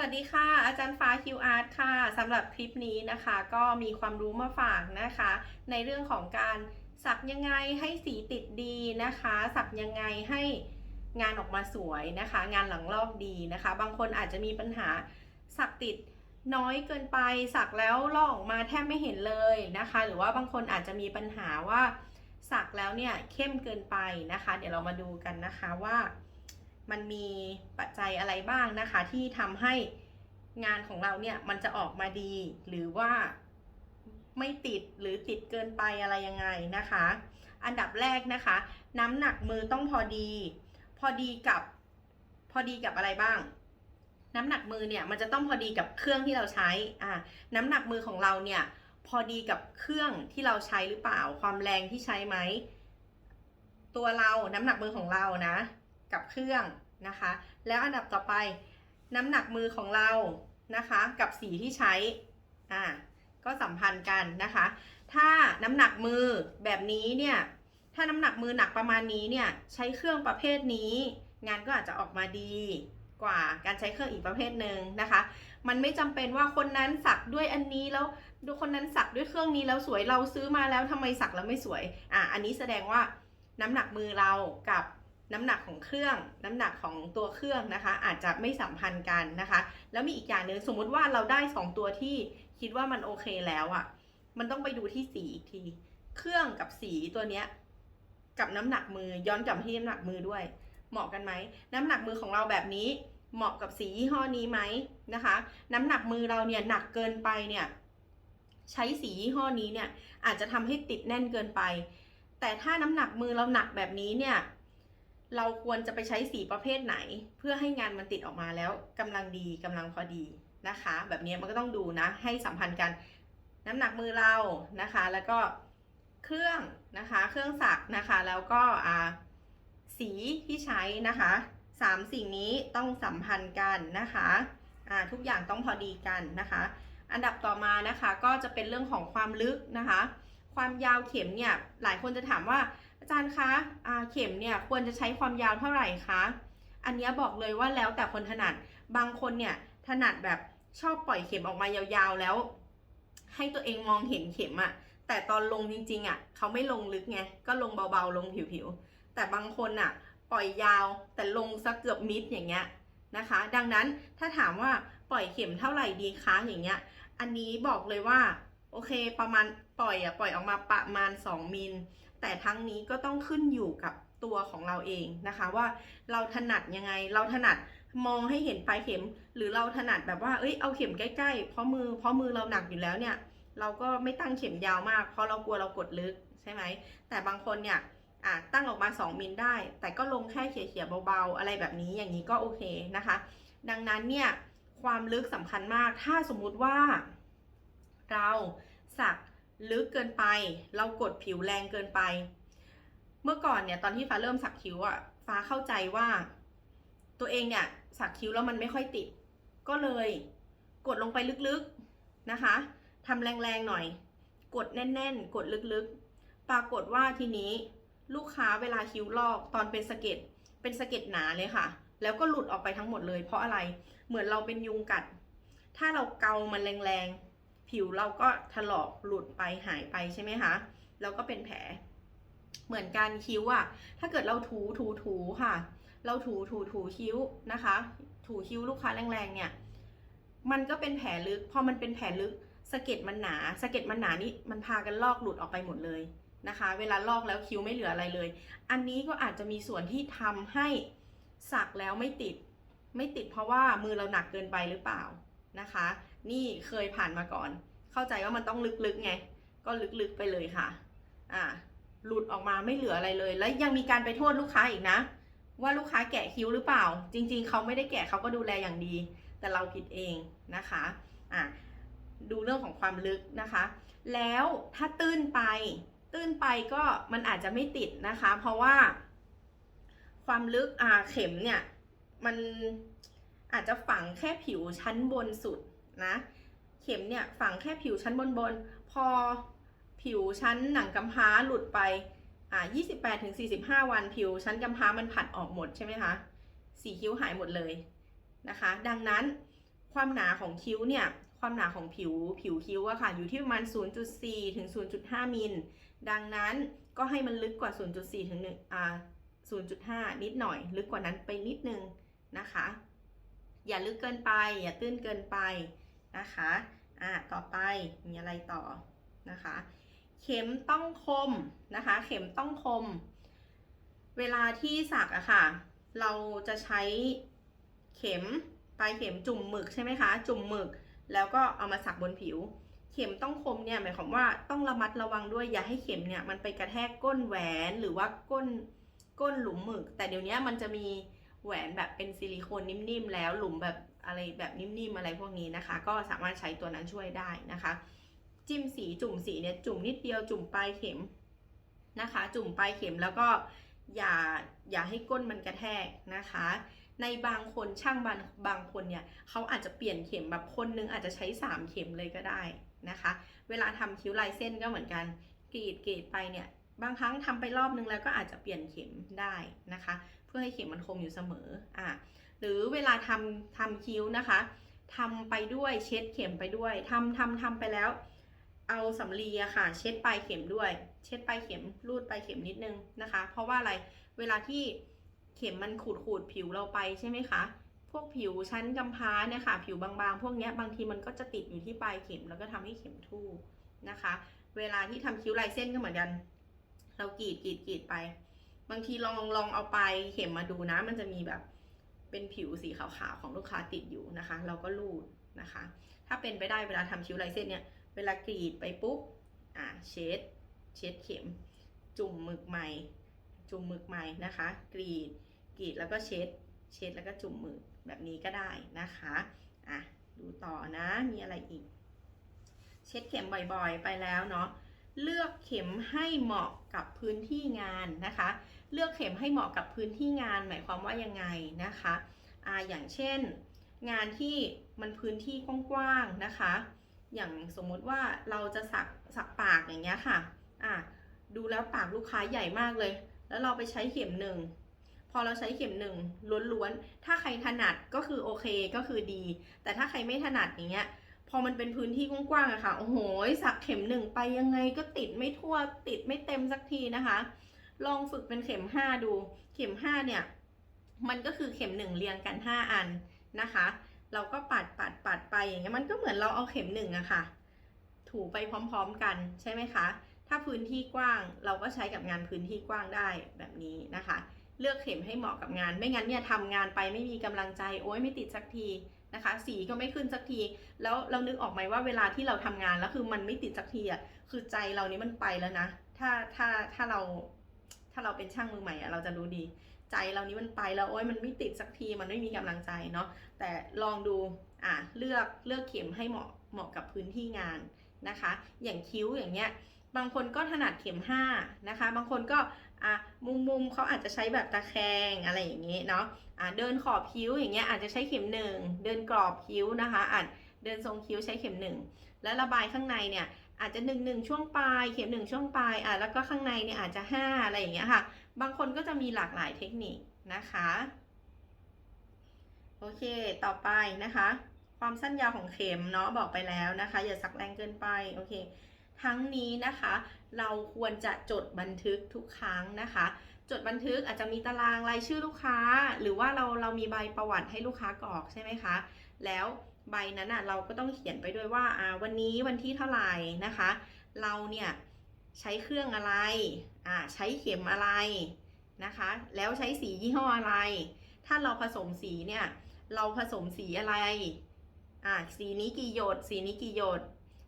วัสดีค่ะ อาจารย์ฟ้า Q Art ค่ะสำหรับคลิปนี้นะคะ ก็มีความรู้มาฝากนะคะ ในเรื่องของการสักยังไงให้สีติดดีนะคะ สักยังไงให้งานออกมาสวยนะคะ งานหลังลอกดีนะคะ บางคนอาจจะมีปัญหาสักติดน้อยเกินไปสักแล้วลอกออกมาแทบไม่เห็นเลยนะคะ หรือว่าบางคนอาจจะมีปัญหาว่าสักแล้วเนี่ยเข้มเกินไปนะคะ เดี๋ยวเรามาดูกันนะคะว่า มันมีปัจจัยอะไรบ้างนะคะ ที่ทำให้งานของเราเนี่ยมันจะออกมาดีหรือว่าไม่ติดหรือติดเกินไปอะไรยังไงนะคะ อันดับแรกนะคะ น้ำหนักมือต้องพอดี พอดีกับพอดีกับอะไรบ้าง น้ำหนักมือเนี่ยมันจะต้องพอดีกับเครื่องที่เราใช้อ่าน้ำหนักมือของเราเนี่ยพอดีกับเครื่องที่เราใช้หรือเปล่า ความแรงที่ใช้ไหมตัวเราน้ำหนักมือของเรานะ กับเครื่องนะคะ แล้วอันดับต่อไปน้ำหนักมือของเรานะคะ กับสีที่ใช้อ่าก็สัมพันธ์กันนะคะ ถ้าน้ำหนักมือแบบนี้เนี่ย ถ้าน้ำหนักมือหนักประมาณนี้เนี่ย ใช้เครื่องประเภทนี้ งานก็อาจจะออกมาดีกว่าการใช้เครื่องอีกประเภทหนึ่งนะคะ มันไม่จำเป็นว่าคนนั้นสักด้วยอันนี้แล้วดูคนนั้นสักด้วยเครื่องนี้แล้วสวยเราซื้อมาแล้วทำไมสักแล้วไม่สวย อะ อันนี้แสดงว่าน้ำหนักมือเรากับ น้ำหนักของเครื่อง น้ำหนักของตัวเครื่องนะคะ อาจจะไม่สัมพันธ์กันนะคะ แล้วมีอีกอย่างหนึ่งสมมติว่าเราได้ 2 ตัวที่คิดว่ามันโอเคแล้วอะ่ะ มันต้องไปดูที่สีอีกที เครื่องกับสีตัวเนี้ยกับน้ำหนักมือย้อนกลับมาที่น้ำหนักมือด้วย เหมาะกันไหมน้ำหนักมือของเราแบบนี้เหมาะกับสียี่ห้อนี้ไหมนะคะ น้ำหนักมือเราเนี่ยหนักเกินไปเนี่ยใช้สียี่ห้อนี้เนี่ยอาจจะทำให้ติดแน่นเกินไป แต่ถ้าน้ำหนักมือเราหนักแบบนี้เนี่ย เราควรจะไปใช้สีประเภทไหน เพื่อให้งานมันติดออกมาแล้วกำลังดีกำลังพอดีนะคะ แบบนี้มันก็ต้องดูนะ ให้สัมพันธ์กันน้ำหนักมือเรานะคะ แล้วก็เครื่องนะคะ เครื่องสักนะคะ แล้วก็สีที่ใช้นะคะสามสิ่งนี้ต้องสัมพันธ์กันนะคะทุกอย่างต้องพอดีกันนะคะ อันดับต่อมานะคะก็จะเป็นเรื่องของความลึกนะคะ ความยาวเข็มเนี่ยหลายคนจะถามว่าอาจารย์คะเข็มเนี่ยควรจะใช้ความยาวเท่าไหร่คะ อันเนี้ยบอกเลยว่าแล้วแต่คนถนัด บางคนเนี่ยถนัดแบบชอบปล่อยเข็มออกมายาวๆแล้ว ให้ตัวเองมองเห็นเข็มอะแต่ตอนลงจริงๆอะเขาไม่ลงลึกไง ก็ลงเบาๆ ลงผิวๆ แต่บางคนอะปล่อยยาวแต่ลงสักเกือบมิดอย่างเงี้ยนะคะ ดังนั้นถ้าถามว่าปล่อยเข็มเท่าไหร่ดีคะอย่างเงี้ย อันนี้บอกเลยว่า โอเคประมาณปล่อยอะปล่อยออกมาประมาณ 2 มิล แต่ทั้งนี้ก็ต้องขึ้นอยู่กับตัวของเราเองนะคะ ว่าเราถนัดยังไงเราถนัดมองให้เห็นปลายเข็ม หรือเราถนัดแบบว่าเอ้ยเอาเข็มใกล้ๆเพราะมือเพราะมือเราหนักอยู่แล้วเนี่ย เราก็ไม่ตั้งเข็มยาวมากเพราะเรากลัวเรากดลึกใช่ไหมแต่บางคนเนี่ยอะตั้งออกมา 2 มิลได้ แต่ก็ลงแค่เขี่ยๆเบาๆ อะไรแบบนี้อย่างนี้ก็โอเคนะคะ ดังนั้นเนี่ยความลึกสำคัญมากถ้าสมมุติว่า เราสักลึกเกินไป เรากดผิวแรงเกินไป เมื่อก่อนเนี่ยตอนที่ฟ้าเริ่มสักคิ้วอะฟ้าเข้าใจว่า ตัวเองเนี่ยสักคิ้วแล้วมันไม่ค่อยติด ก็เลยกดลงไปลึกๆนะคะทำแรงๆหน่อย กดแน่นๆ กดลึกๆ ปรากฏว่าทีนี้ลูกค้าเวลาคิ้วลอกตอนเป็นสะเก็ดเป็นสะเก็ดหนาเลยค่ะ แล้วก็หลุดออกไปทั้งหมดเลย เพราะอะไรเหมือนเราเป็นยุงกัด ถ้าเราเกามันแรงๆ ผิวเราก็ถลอกหลุดไปหายไปใช่ไหมคะ แล้วก็เป็นแผล เหมือนการคิ้วอะถ้าเกิดเราถูถูถูค่ะ เราถูถูถูคิ้วนะคะ ถูคิ้วลูกค้าแรงๆเนี่ย มันก็เป็นแผลลึก พอมันเป็นแผลลึกสะเก็ดมันหนาสะเก็ดมันหนานี่มันพากันลอกหลุดออกไปหมดเลยนะคะ เวลาลอกแล้วคิ้วไม่เหลืออะไรเลย อันนี้ก็อาจจะมีส่วนที่ทำให้สักแล้วไม่ติด ไม่ติดเพราะว่ามือเราหนักเกินไปหรือเปล่านะคะ นี่เคยผ่านมาก่อน เข้าใจว่ามันต้องลึกๆไง ก็ลึกๆไปเลยค่ะ อ่า หลุดออกมาไม่เหลืออะไรเลย แล้วยังมีการไปโทษลูกค้าอีกนะ ว่าลูกค้าแกะคิ้วหรือเปล่า จริง ๆ เขาไม่ได้แกะเขาก็ดูแลอย่างดี แต่เราผิดเองนะคะ อะดูเรื่องของความลึกนะคะ แล้วถ้าตื้นไป ตื้นไปก็มันอาจจะไม่ติดนะคะ เพราะว่า ความลึกอ่าเข็มเนี่ย มันอาจจะฝังแค่ผิวชั้นบนสุด นะเข็มเนี่ยฝังแค่ผิวชั้นบนบนๆพอผิวชั้นหนังกำพร้าหลุดไปอ่า28-45 วันผิวชั้นกำพร้ามันผัดออกหมดใช่ไหมคะสีคิ้วหายหมดเลยนะคะ ดังนั้นความหนาของคิ้วเนี่ยความหนาของผิวผิวคิ้วอะค่ะอยู่ที่ประมาณ 0.4 ถึง 0.5 มิล ดังนั้นก็ให้มันลึกกว่า 0.4 ถึง1อ่า0.5 นิดหน่อย ลึกกว่านั้นไปนิดนึงนะคะ อย่าลึกเกินไป อย่าตื้นเกินไป นะคะอ่าต่อไปมีอะไรต่อนะคะ เข็มต้องคมนะคะ เข็มต้องคม เวลาที่สักอะค่ะ เราจะใช้เข็มปลายเข็มจุ่มหมึกใช่ไหมคะ จุ่มหมึกแล้วก็เอามาสักบนผิว เข็มต้องคมเนี่ยหมายความว่าต้องระมัดระวังด้วยอย่าให้เข็มเนี่ยมันไปกระแทกก้นแหวนหรือว่าก้นก้นหลุมหมึก แต่เดี๋ยวนี้มันจะมี แหวนแบบเป็นซิลิโคนนิ่มๆ แล้วหลุมแบบอะไรแบบนิ่มๆ อะไรพวกนี้นะคะ ก็สามารถใช้ตัวนั้นช่วยได้นะคะ จิ้มสีจุ่มสีเนี่ยจุ่มนิดเดียวจุ่มปลายเข็มนะคะ จุ่มปลายเข็มแล้วก็อย่าอย่าให้ก้นมันกระแทกนะคะ ในบางคนช่างบางบางคนเนี่ยเขาอาจจะเปลี่ยนเข็มแบบคนนึงอาจจะใช้ 3 เข็มเลยก็ได้นะคะ เวลาทำคิ้วลายเส้นก็เหมือนกันกรีดกรีดไปเนี่ย บางครั้งทำไปรอบนึงแล้วก็อาจจะเปลี่ยนเข็มได้นะคะ เพื่อให้เข็มมันคมอยู่เสมออะหรือเวลาทำทำคิ้วนะคะทำไปด้วยเช็ดเข็มไปด้วยทำทำทำไปแล้ว เอาสำลีอะค่ะ เช็ดปลายเข็มด้วย เช็ดปลายเข็มรูดปลายเข็มนิดนึงนะคะ เพราะว่าอะไรเวลาที่เข็มมันขูดขูดผิวเราไปใช่ไหมคะพวกผิวชั้นกำพร้าเนี่ยค่ะ ผิวบางๆ พวกเนี้ยบางทีมันก็จะติดอยู่ที่ปลายเข็มแล้วก็ทำให้เข็มทู่นะคะ เวลาที่ทำคิ้วลายเส้นก็เหมือนกัน เรากรีดกรีดกรีดไป บางทีลองลองเอาไปเข็มมาดูนะ มันจะมีแบบเป็นผิวสีขาวๆของลูกค้าติดอยู่นะคะ เราก็รูดนะคะ ถ้าเป็นไปได้เวลาทำคิ้วลายเส้นเนี่ยเวลากรีดไปปุ๊บอ่าเช็ดเช็ดเข็ม จุ่มหมึกใหม่ จุ่มหมึกใหม่นะคะ กรีดกรีดแล้วก็เช็ด เช็ดแล้วก็จุ่มหมึกแบบนี้ก็ได้นะคะอะดูต่อนะมีอะไรอีก เช็ดเข็มบ่อยๆ ไปแล้วเนาะ เลือกเข็มให้เหมาะกับพื้นที่งานนะคะ เลือกเข็มให้เหมาะกับพื้นที่งาน หมายความว่ายังไงนะคะอ่าอย่างเช่น งานที่มันพื้นที่กว้างๆนะคะ อย่างสมมุติว่าเราจะสักสักปากอย่างเงี้ยค่ะอะดูแล้วปากลูกค้าใหญ่มากเลย แล้วเราไปใช้เข็มหนึ่งพอเราใช้เข็มหนึ่งล้วนๆ ถ้าใครถนัดก็คือโอเคก็คือดี แต่ถ้าใครไม่ถนัดอย่างเงี้ย พอมันเป็นพื้นที่กว้างๆอะค่ะ โอ้โห สักเข็มหนึ่งไปยังไงก็ติดไม่ทั่ว ติดไม่เต็มสักทีนะคะ ลองฝึกเป็นเข็มห้าดู เข็มห้าเนี่ย มันก็คือเข็มหนึ่งเรียงกันห้าอันนะคะ เราก็ปัดปัดปัดไปอย่างเงี้ย มันก็เหมือนเราเอาเข็มหนึ่งอะค่ะ ถูไปพร้อมๆกันใช่ไหมคะ ถ้าพื้นที่กว้างเราก็ใช้กับงานพื้นที่กว้างได้แบบนี้นะคะ เลือกเข็มให้เหมาะกับงาน ไม่งั้นเนี่ยทำงานไปไม่มีกำลังใจ โอ้ยไม่ติดสักที นะคะ สีก็ไม่ขึ้นสักที แล้วเรานึกออกไหมว่าเวลาที่เราทำงานแล้วคือมันไม่ติดสักทีอะคือใจเรานี้มันไปแล้วนะ ถ้าถ้าถ้าเราถ้าเราเป็นช่างมือใหม่อะเราจะรู้ดีใจเรานี้มันไปแล้วโอ้ยมันไม่ติดสักทีมันไม่มีกำลังใจเนาะแต่ลองดูอะเลือกเลือกเข็มให้เหมาะเหมาะกับพื้นที่งานนะคะ อย่างคิ้วอย่างเงี้ยบางคนก็ถนัดเข็ม5นะคะ บางคนก็ อะมุมมุมเขาอาจจะใช้แบบตะแคงอะไรอย่างเงี้ยเนาะอะเดินขอบคิ้วอย่างเงี้ยอาจจะใช้เข็มหนึ่งเดินกรอบคิ้วนะคะอาจเดินทรงคิ้วใช้เข็มหนึ่งแล้วระบายข้างในเนี่ยอาจจะหนึ่งหนึ่งช่วงปลายเข็มหนึ่งช่วงปลายอะแล้วก็ข้างในเนี่ยอาจจะห้าอะไรอย่างเงี้ยค่ะ บางคนก็จะมีหลากหลายเทคนิคนะคะโอเค ต่อไปนะคะ ความสั้นยาวของเข็มเนาะบอกไปแล้วนะคะ อย่าสักแรงเกินไป โอเค ทั้งนี้นะคะ เราควรจะจดบันทึกทุกครั้งนะคะ จดบันทึกอาจจะมีตารางรายชื่อลูกค้า หรือว่าเราเรามีใบประวัติให้ลูกค้ากรอกใช่ไหมคะ แล้วใบนั้นอะเราก็ต้องเขียนไปด้วยว่าอ่าวันนี้วันที่เท่าไหร่นะคะ เราเนี่ยใช้เครื่องอะไรอ่าใช้เข็มอะไรนะคะ แล้วใช้สียี่ห้ออะไร ถ้าเราผสมสีเนี่ยเราผสมสีอะไรอ่าสีนี้กี่หยด สีนี้กี่หยด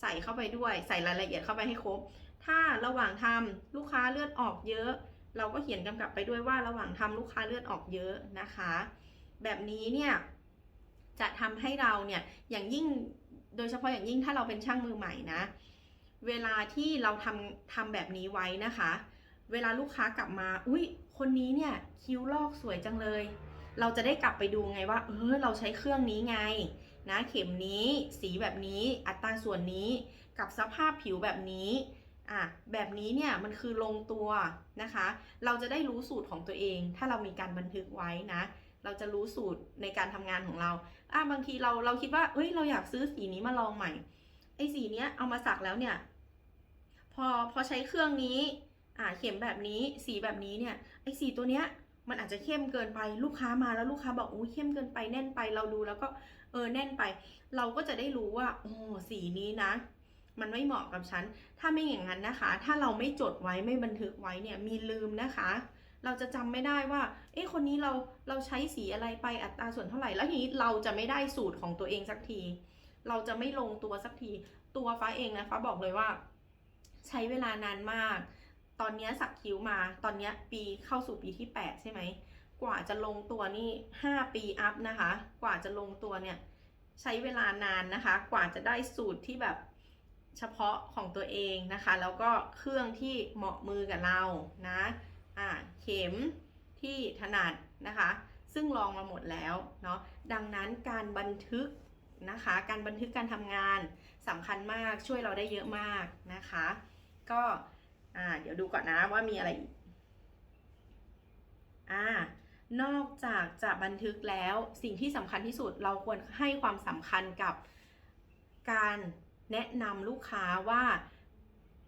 ใส่เข้าไปด้วย ใส่รายละเอียดเข้าไปให้ครบ ถ้าระหว่างทำลูกค้าเลือดออกเยอะ เราก็เขียนกำกับไปด้วยว่าระหว่างทำลูกค้าเลือดออกเยอะนะคะ แบบนี้เนี่ยจะทำให้เราเนี่ยอย่างยิ่งโดยเฉพาะอย่างยิ่งถ้าเราเป็นช่างมือใหม่นะ เวลาที่เราทำทำแบบนี้ไว้นะคะ เวลาลูกค้ากลับมา อุ้ยคนนี้เนี่ยคิ้วลอกสวยจังเลย เราจะได้กลับไปดูไงว่า เออเราใช้เครื่องนี้ไง นะเข็มนี้สีแบบนี้อัตราส่วนนี้กับสภาพผิวแบบนี้อะแบบนี้เนี่ยมันคือลงตัวนะคะ เราจะได้รู้สูตรของตัวเอง ถ้าเรามีการบันทึกไว้นะ เราจะรู้สูตรในการทำงานของเราอะบางทีเราเราคิดว่าเฮ้ยเราอยากซื้อสีนี้มาลองใหม่ไอ้สีเนี้ยเอามาสักแล้วเนี่ย พอพอใช้เครื่องนี้อ่าเข็มแบบนี้สีแบบนี้เนี่ยไอ้สีตัวเนี้ย มันอาจจะเข้มเกินไปลูกค้ามาแล้วลูกค้าบอกโอ้เข้มเกินไปแน่นไปเราดูแล้วก็เออแน่นไป เราก็จะได้รู้ว่าโอ้สีนี้นะ มันไม่เหมาะกับฉัน ถ้าไม่อย่างนั้นนะคะ ถ้าเราไม่จดไว้ไม่บันทึกไว้เนี่ยมีลืมนะคะ เราจะจำไม่ได้ว่า เอ๊ะคนนี้เราเราใช้สีอะไรไปอัตราส่วนเท่าไหร่แล้วทีนี้เราจะไม่ได้สูตรของตัวเองสักที เราจะไม่ลงตัวสักทีตัวฟ้าเองนะฟ้าบอกเลยว่า ใช้เวลานานมาก ตอนนี้สักคิ้วมา ตอนนี้ปีเข้าสู่ปีที่ 8 ใช่ไหม กว่าจะลงตัวนี่ 5 ปีอัพนะคะ กว่าจะลงตัวเนี่ย ใช้เวลานานนะคะ กว่าจะได้สูตรที่แบบเฉพาะของตัวเองนะคะ แล้วก็เครื่องที่เหมาะมือกับเรานะอ่าเข็มที่ถนัดนะคะ ซึ่งลองมาหมดแล้วเนาะ ดังนั้นการบันทึกนะคะ การบันทึกการทำงานสำคัญมากช่วยเราได้เยอะมากนะคะ ก็ อ่า เดี๋ยวดูก่อนนะว่ามีอะไรอีกอ่านอกจากจะบันทึกแล้วสิ่งที่สำคัญที่สุดเราควรให้ความสำคัญกับการแนะนำลูกค้าว่า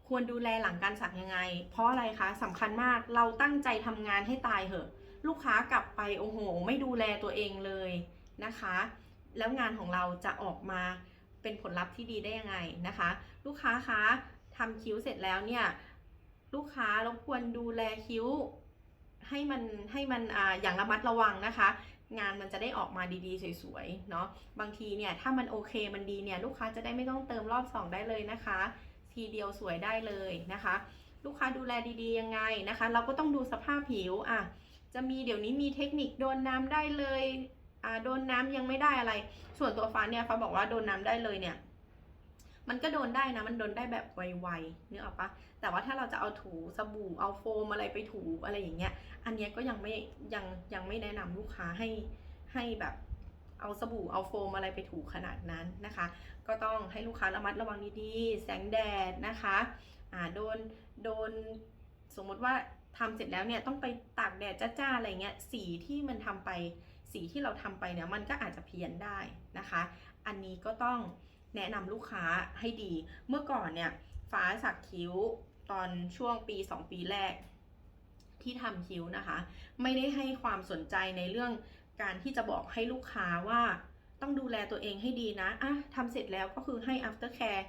ควรดูแลหลังการสักยังไง เพราะอะไรคะสำคัญมากเราตั้งใจทำงานให้ตายเหอะ ลูกค้ากลับไปโอ้โห ไม่ดูแลตัวเองเลยนะคะ แล้วงานของเราจะออกมาเป็นผลลัพธ์ที่ดีได้ยังไงนะคะ ลูกค้าคะทำคิ้วเสร็จแล้วเนี่ย ลูกค้ารบกวนดูแลคิ้ว ให้มันให้มันออย่างระมัดระวังนะคะ งานมันจะได้ออกมาดีๆ สวยๆเนาะบางทีเนี่ยถ้ามันโอเคมันดีเนี่ยลูกค้าจะได้ไม่ต้องเติมรอบสองได้เลยนะคะ ทีเดียวสวยได้เลยนะคะ ลูกค้าดูแลดีๆยังไงนะคะ เราก็ต้องดูสภาพผิวอะจะมีเดี๋ยวนี้มีเทคนิคโดนน้ำได้เลยอ่าโดนน้ำยังไม่ได้อะไร ส่วนตัวฟ้าเนี่ยฟ้าบอกว่าโดนน้ำได้เลยเนี่ย มันก็โดนได้นะ มันโดนได้แบบไวๆนึกออกปะแต่ว่าถ้าเราจะเอาถูสบู่เอาโฟมอะไรไปถูอะไรอย่างเงี้ย อันเนี้ยก็ยังไม่ยังยังไม่แนะนำลูกค้าให้ให้แบบเอาสบู่เอาโฟมอะไรไปถูขนาดนั้นนะคะ ก็ต้องให้ลูกค้าระมัดระวังดีๆ แสงแดดนะคะอ่าโดนโดนสมมติว่าทำเสร็จแล้วเนี่ยต้องไปตากแดดจ้าๆอะไรเงี้ยสีที่มันทำไปสีที่เราทำไปเนี่ยมันก็อาจจะเพี้ยนได้นะคะ อันนี้ก็ต้อง แนะนำลูกค้าให้ดี เมื่อก่อนเนี่ยฟ้าสักคิ้วตอนช่วงปี 2 ปีแรกที่ทำคิ้วนะคะ ไม่ได้ให้ความสนใจในเรื่องการที่จะบอกให้ลูกค้าว่าต้องดูแลตัวเองให้ดีนะอะทำเสร็จแล้วก็คือให้ after care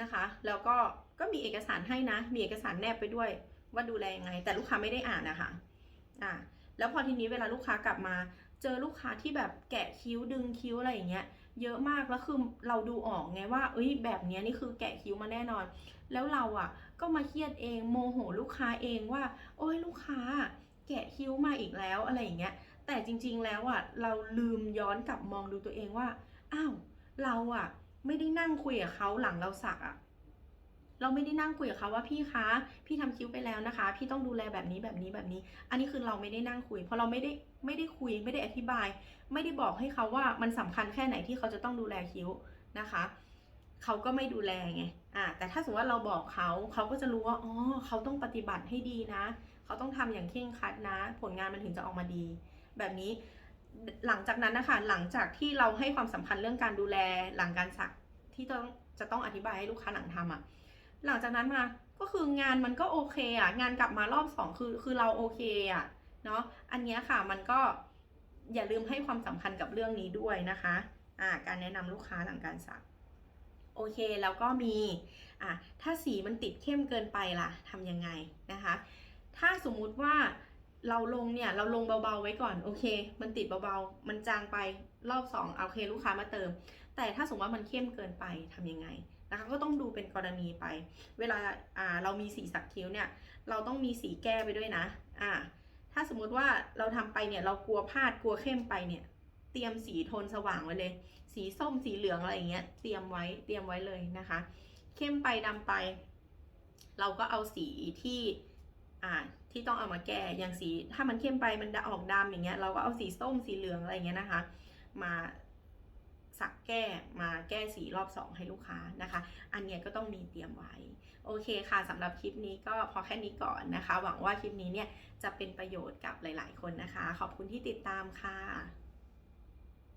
นะคะ แล้วก็ก็มีเอกสารให้นะ มีเอกสารแนบไปด้วยว่าดูแลยังไง แต่ลูกค้าไม่ได้อ่านนะคะอะแล้วพอทีนี้เวลาลูกค้ากลับมา เจอลูกค้าที่แบบแกะคิ้วดึงคิ้วอะไรอย่างเงี้ย เยอะมากแล้วคือเราดูออกไงว่า เอ้ยแบบเนี้ยนี่คือแกะคิ้วมาแน่นอน แล้วเราอะ ก็มาเครียดเองโมโหลูกค้าเองว่า โอ้ยลูกค้า แกะคิ้วมาอีกแล้วอะไรอย่างเงี้ยแต่จริง ๆแล้วอะ เราลืมย้อนกลับมองดูตัวเองว่าอ้าวเราอะ ไม่ได้นั่งคุยกับเขาหลังเราสักอะ เราไม่ได้นั่งคุยกับเขาว่าพี่คะ พี่ทำคิ้วไปแล้วนะคะ พี่ต้องดูแลแบบนี้แบบนี้แบบนี้ อันนี้คือเราไม่ได้นั่งคุย เพราะเราไม่ได้ไม่ได้คุยไม่ได้อธิบาย ไม่ได้บอกให้เขาว่ามันสำคัญแค่ไหนที่เขาจะต้องดูแลคิ้วนะคะเขาก็ไม่ดูแลไงอ่าแต่ถ้าสมมติว่าเราบอกเขาเขาก็จะรู้ว่าอ๋อเขาต้องปฏิบัติให้ดีนะ เขาต้องทำอย่างเคร่งครัดนะ ผลงานมันถึงจะออกมาดี แบบนี้หลังจากนั้นนะคะหลังจากที่เราให้ความสำคัญเรื่องการดูแลหลังการสักที่ต้องจะต้องอธิบายให้ลูกค้าหลังทำอะ หลังจากนั้นมาก็คืองานมันก็โอเคอะ่ะงานกลับมารอบสองคือคือเราโอเคอะ่ะเนาะอันนี้ค่ะมันก็อย่าลืมให้ความสำคัญกับเรื่องนี้ด้วยนะคะอ่าการแนะนำลูกค้าหลังการสักโอเคแล้วก็มีอะถ้าสีมันติดเข้มเกินไปล่ะทำยังไงนะคะ ถ้าสมมุติว่าเราลงเนี่ยเราลงเบาๆไว้ก่อนโอเค มันติดเบาๆมันจางไปรอบสองโอเคลูกค้ามาเติม แต่ถ้าสมมติว่ามันเข้มเกินไปทำยังไง นะคะก็ต้องดูเป็นกรณีไป เวลาอ่าเรามีสีสักคิ้วเนี่ยเราต้องมีสีแก้ไปด้วยนะอ่าถ้าสมมุติว่าเราทำไปเนี่ยเรากลัวพลาดกลัวเข้มไปเนี่ยเตรียมสีโทนสว่างไว้เลย สีส้มสีเหลืองอะไรอย่างเงี้ยเตรียมไว้เตรียมไว้เลยนะคะ เข้มไปดำไป เราก็เอาสีที่อ่าที่ต้องเอามาแก้อย่างสีถ้ามันเข้มไปมันออกดำอย่างเงี้ยเราก็เอาสีส้มสีเหลืองอะไรอย่างเงี้ยนะคะ มา สักแก้มาแก้สีรอบ 2 ให้ลูกค้านะคะ อันเนี้ยก็ต้องมีเตรียมไว้ โอเคค่ะสำหรับคลิปนี้ก็พอแค่นี้ก่อนนะคะ หวังว่าคลิปนี้เนี่ยจะเป็นประโยชน์กับหลาย ๆ คนนะคะ ขอบคุณที่ติดตามค่ะ